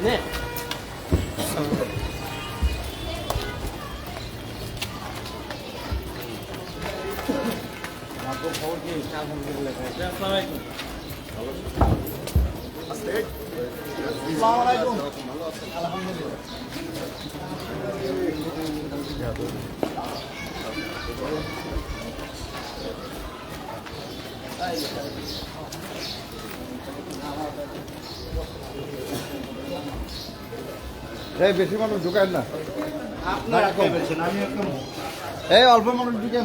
Ne? आपको phone की इच्छा समझने लगा अस्सलाम वालेकुम अस्सलाम वालेकुम এই অল্প মানুষ ঢুকেন এই অল্প লোক ঢুকেন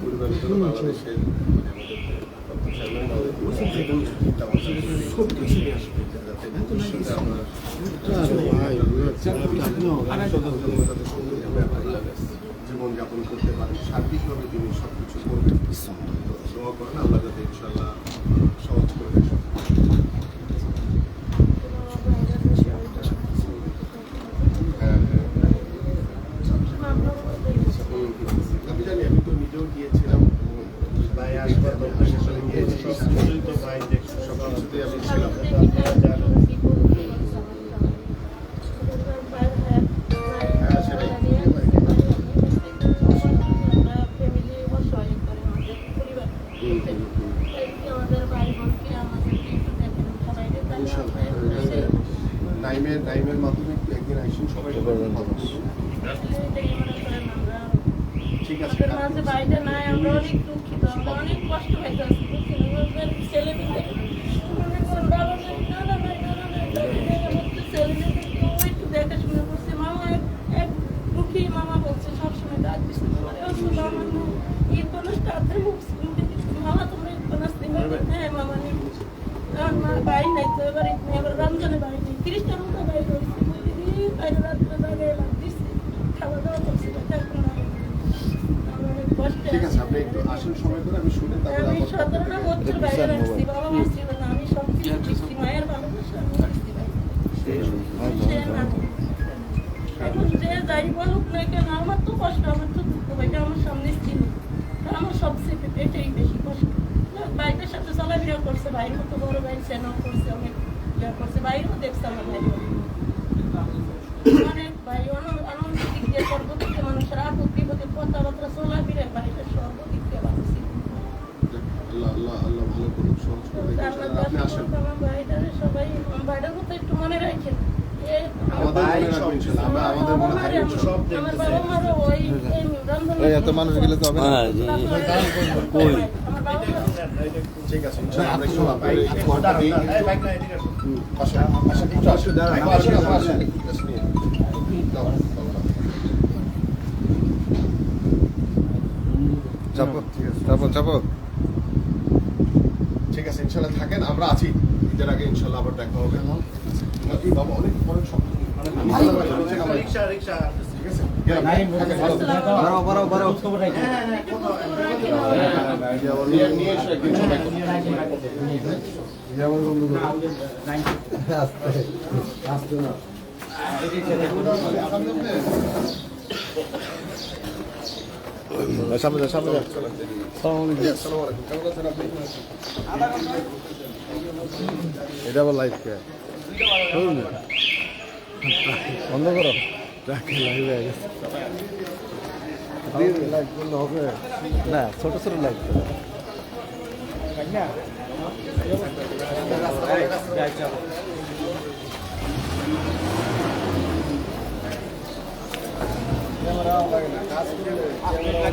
পরিবারের জন্য বাংলাদেশের জীবনযাপন করতে পারে সার্বিকভাবে তিনি সব কিছু করবেন দোয়া করেন আল্লাহ আমি তো নিজেও গিয়েছিলাম ভাই আসবার গিয়েছি ভাই কিছুতেই টাইমের টাইমের মাধ্যমে একটু একদিন আইসুন সবাই। ঠিক আছে বাইরে নাই আমরা অনেক দুঃখিত। আমরা অনেক কষ্ট পাইতেছি ছেলে মেয়ে মনে করেন বাবা নাই, দাদা নাই, দাদা নাই, দাদি নাই, আমার তো ছেলে মেয়ে কিন্তু ও একটু দেখাশোনা করছে। মামা এক- এক মুখেই মামা বলছে সবসময় ডাক দিচ্ছে তোমারে, ও শুধু আমার না, ঈদ মানুষটা হাতে মুখ মুখে দিচ্ছে, মামা তোমরা ঈদ মানুষ দিবে? হ্যাঁ মামা নিবো। কারণ মা বাড়ি নাই তো এবার ঈদ নেই, এবার রমজানে বাড়ি নেই। খ্রিস্টান মতো বাড়ি রয়েছে। বলি, "এই বাইরে রাত্রে দাঁড়িয়ে লাগ দিচ্ছে। খাওয়া দাওয়া করছে, এখন আর আমরা অনেক কষ্টে ঠিক আছে আছি। আপনি একটু আসুন সময় করে আমি শুনে তারপরে আমি আমার সতেরোটা বছর বাইরে রাখছি, বাবা মা ছিল না, আমি সব কিছু মায়ের ভালোবাসা আমি রাখছি বাইরে। সে না। এখন যে যাই বলুক না কেন, আমার তো কষ্ট, আমার তো দুঃখ, ভাইটা আমার সামনে ছিল। আমার সবচেয়ে এটাই বেশি কষ্ট। ভাইটার সাথে চলাফেরা করছে, ভাইয়ের মতো বড় ভাই সেনাও করছে, অনেক ইয়া করছে, ভাইও দেখছে আমার ভাই। অনেক ভাই, অন- অনন্ত দিক দিয়ে সর্বদিক দিয়ে মানুষের আপদ বিপদে কথাবার্তা চলাফেরা, ভাইটা সর্বদিক দিয়ে ভালো ছিল। আল্লাহ আল্লাহ আল্লাহ ভালো করুন সহজ করে দিন। আপনি আসেন আমার ভাইটারে সবাই ভাইটার কথা একটু মনে রাখেন এ আমাদের মনে রাখবেন ইনশাআল্লাহ আমরা আমাদের মনে থাকবে সব আমার বাবা মারও ওই এই রমজান এই এত মানুষ গেলে তো হবে না। আমার বাবা ঠিক আছে আসেন। আসেন। আসেন আসেন। আসেন। আসেন। চাপো চাপো চাপো। ঠিক আছে ইনশাল্লাহ থাকেন আমরা আছি। ঈদের আগে ইনশাল্লাহ আবার দেখা হবে। এই বাবা অনেক অনেক শব্দ ভালো লাগে, সামনে যা সামনে যা আসসালামু আলাইকুম কেমন আছেন আপনি এটা আবার লাইভ কে বন্ধ করো লাইভ হয়ে গেছে লাইভ করলে হবে না ছোট ছোট লাইভ ক্যামেরা